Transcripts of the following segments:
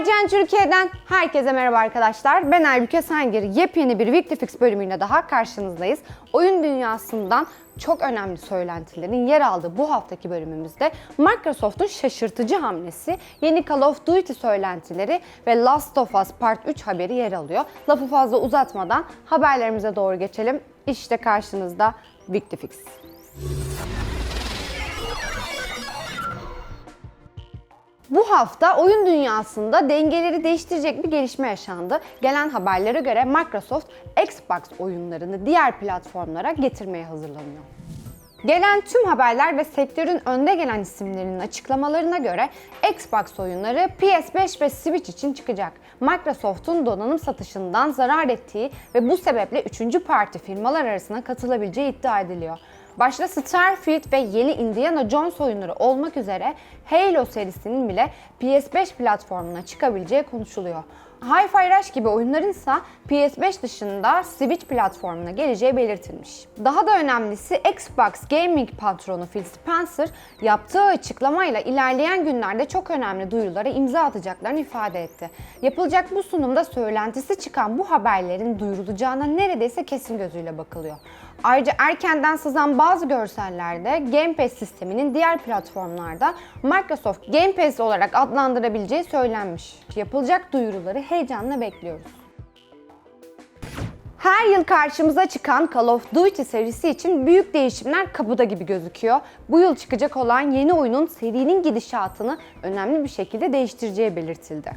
IGN Türkiye'den herkese merhaba arkadaşlar. Ben Aybüke Sengir. Yepyeni bir Weekly Fix bölümüyle daha karşınızdayız. Oyun dünyasından çok önemli söylentilerin yer aldığı bu haftaki bölümümüzde Microsoft'un şaşırtıcı hamlesi, yeni Call of Duty söylentileri ve Last of Us Part 3 haberi yer alıyor. Lafı fazla uzatmadan haberlerimize doğru geçelim. İşte karşınızda Weekly Bu hafta oyun dünyasında dengeleri değiştirecek bir gelişme yaşandı. Gelen haberlere göre Microsoft Xbox oyunlarını diğer platformlara getirmeye hazırlanıyor. Gelen tüm haberler ve sektörün önde gelen isimlerinin açıklamalarına göre Xbox oyunları PS5 ve Switch için çıkacak. Microsoft'un donanım satışından zarar ettiği ve bu sebeple 3. parti firmalar arasına katılabileceği iddia ediliyor. Başta Starfield ve yeni Indiana Jones oyunları olmak üzere Halo serisinin bile PS5 platformuna çıkabileceği konuşuluyor. Hi-Fi Rush gibi oyunların ise PS5 dışında Switch platformuna geleceği belirtilmiş. Daha da önemlisi Xbox Gaming patronu Phil Spencer yaptığı açıklamayla ilerleyen günlerde çok önemli duyurulara imza atacaklarını ifade etti. Yapılacak bu sunumda söylentisi çıkan bu haberlerin duyurulacağına neredeyse kesin gözüyle bakılıyor. Ayrıca erkenden sızan bazı görsellerde Game Pass sisteminin diğer platformlarda Microsoft Game Pass olarak adlandırabileceği söylenmiş. Yapılacak duyuruları heyecanla bekliyoruz. Her yıl karşımıza çıkan Call of Duty serisi için büyük değişimler kapıda gibi gözüküyor. Bu yıl çıkacak olan yeni oyunun serinin gidişatını önemli bir şekilde değiştireceği belirtildi.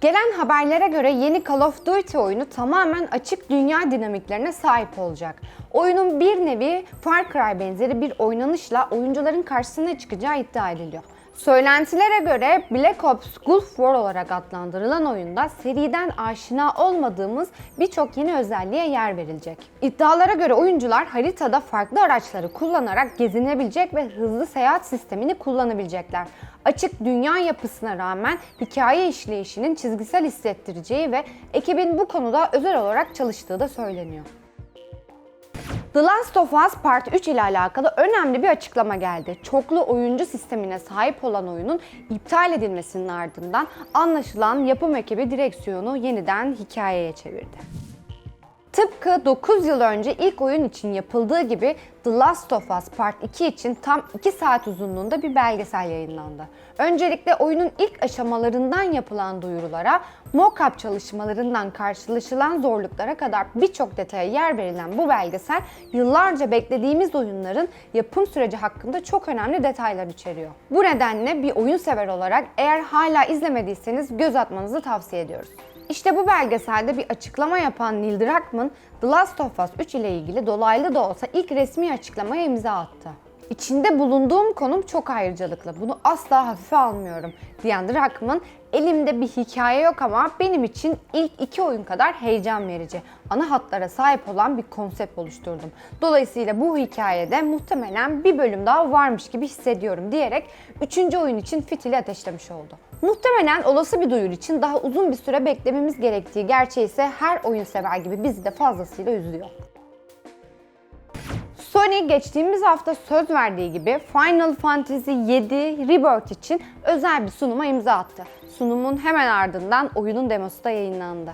Gelen haberlere göre yeni Call of Duty oyunu tamamen açık dünya dinamiklerine sahip olacak. Oyunun bir nevi Far Cry benzeri bir oynanışla oyuncuların karşısına çıkacağı iddia ediliyor. Söylentilere göre Black Ops Gulf War olarak adlandırılan oyunda seriden aşina olmadığımız birçok yeni özelliğe yer verilecek. İddialara göre oyuncular haritada farklı araçları kullanarak gezinebilecek ve hızlı seyahat sistemini kullanabilecekler. Açık dünya yapısına rağmen hikaye işleyişinin çizgisel hissettireceği ve ekibin bu konuda özel olarak çalıştığı da söyleniyor. The Last of Us Part 3 ile alakalı önemli bir açıklama geldi. Çoklu oyuncu sistemine sahip olan oyunun iptal edilmesinin ardından anlaşılan yapım ekibi direksiyonu yeniden hikayeye çevirdi. Tıpkı 9 yıl önce ilk oyun için yapıldığı gibi The Last of Us Part 2 için tam 2 saat uzunluğunda bir belgesel yayınlandı. Öncelikle oyunun ilk aşamalarından yapılan duyurulara, mock-up çalışmalarından karşılaşılan zorluklara kadar birçok detaya yer verilen bu belgesel yıllarca beklediğimiz oyunların yapım süreci hakkında çok önemli detaylar içeriyor. Bu nedenle bir oyun sever olarak eğer hala izlemediyseniz göz atmanızı tavsiye ediyoruz. İşte bu belgeselde bir açıklama yapan Neil Druckmann, The Last of Us 3 ile ilgili dolaylı da olsa ilk resmi açıklamaya imza attı. İçinde bulunduğum konum çok ayrıcalıklı. Bunu asla hafife almıyorum diyen Druckmann, elimde bir hikaye yok ama benim için ilk iki oyun kadar heyecan verici, ana hatlara sahip olan bir konsept oluşturdum. Dolayısıyla bu hikayede muhtemelen bir bölüm daha varmış gibi hissediyorum diyerek üçüncü oyun için fitili ateşlemiş oldu. Muhtemelen olası bir duyuru için daha uzun bir süre beklememiz gerektiği gerçeği ise her oyun sever gibi bizi de fazlasıyla üzüyor. Sony geçtiğimiz hafta söz verdiği gibi Final Fantasy VII Rebirth için özel bir sunuma imza attı. Sunumun hemen ardından oyunun demosu da yayınlandı.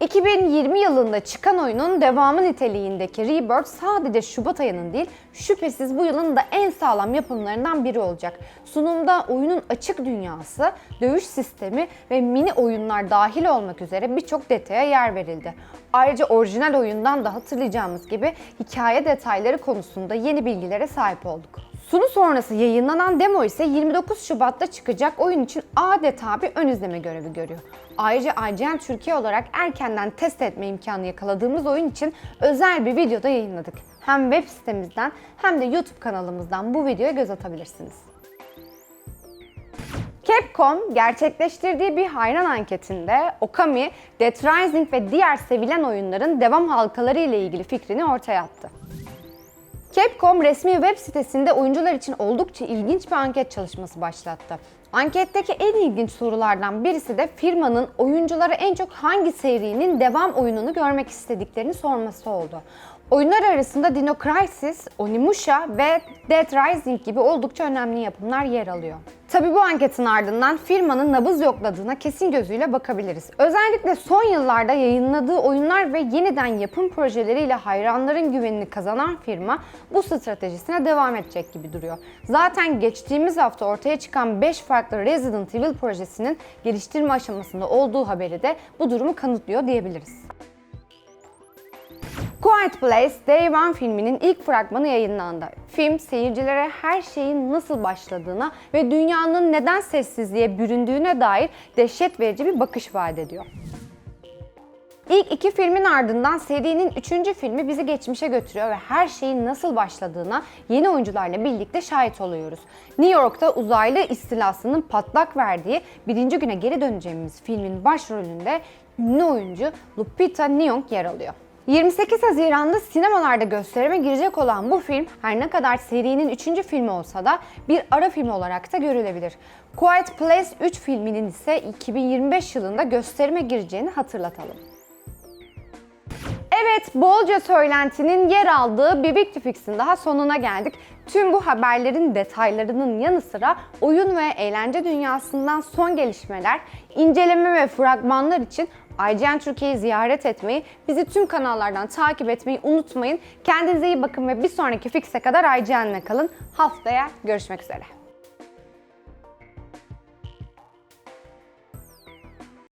2020 yılında çıkan oyunun devamı niteliğindeki Rebirth sadece Şubat ayının değil, şüphesiz bu yılın da en sağlam yapımlarından biri olacak. Sunumda oyunun açık dünyası, dövüş sistemi ve mini oyunlar dahil olmak üzere birçok detaya yer verildi. Ayrıca orijinal oyundan da hatırlayacağımız gibi hikaye detayları konusunda yeni bilgilere sahip olduk. Sunu sonrası yayınlanan demo ise 29 Şubat'ta çıkacak oyun için adeta bir ön izleme görevi görüyor. Ayrıca IGN Türkiye olarak erkenden test etme imkanı yakaladığımız oyun için özel bir videoda yayınladık. Hem web sitemizden hem de YouTube kanalımızdan bu videoya göz atabilirsiniz. Capcom gerçekleştirdiği bir hayran anketinde Okami, Dead Rising ve diğer sevilen oyunların devam halkaları ile ilgili fikrini ortaya attı. Capcom resmi web sitesinde oyuncular için oldukça ilginç bir anket çalışması başlattı. Anketteki en ilginç sorulardan birisi de firmanın oyunculara en çok hangi serinin devam oyununu görmek istediklerini sorması oldu. Oyunlar arasında Dino Crisis, Onimusha ve Dead Rising gibi oldukça önemli yapımlar yer alıyor. Tabi bu anketin ardından firmanın nabız yokladığına kesin gözüyle bakabiliriz. Özellikle son yıllarda yayınladığı oyunlar ve yeniden yapım projeleriyle hayranların güvenini kazanan firma bu stratejisine devam edecek gibi duruyor. Zaten geçtiğimiz hafta ortaya çıkan 5 farklı Resident Evil projesinin geliştirme aşamasında olduğu haberi de bu durumu kanıtlıyor diyebiliriz. Quiet Place Day One filminin ilk fragmanı yayınlandı. Film seyircilere her şeyin nasıl başladığına ve dünyanın neden sessizliğe büründüğüne dair dehşet verici bir bakış vaat ediyor. İlk iki filmin ardından serinin üçüncü filmi bizi geçmişe götürüyor ve her şeyin nasıl başladığına yeni oyuncularla birlikte şahit oluyoruz. New York'ta uzaylı istilasının patlak verdiği birinci güne geri döneceğimiz filmin başrolünde ünlü oyuncu Lupita Nyong'o yer alıyor. 28 Haziran'da sinemalarda gösterime girecek olan bu film her ne kadar serinin 3. filmi olsa da bir ara film olarak da görülebilir. Quiet Place 3 filminin ise 2025 yılında gösterime gireceğini hatırlatalım. Evet, bolca söylentinin yer aldığı bir Big Fix'in daha sonuna geldik. Tüm bu haberlerin detaylarının yanı sıra oyun ve eğlence dünyasından son gelişmeler, inceleme ve fragmanlar için IGN Türkiye'yi ziyaret etmeyi, bizi tüm kanallardan takip etmeyi unutmayın. Kendinize iyi bakın ve bir sonraki Fix'e kadar IGN'le kalın. Haftaya görüşmek üzere.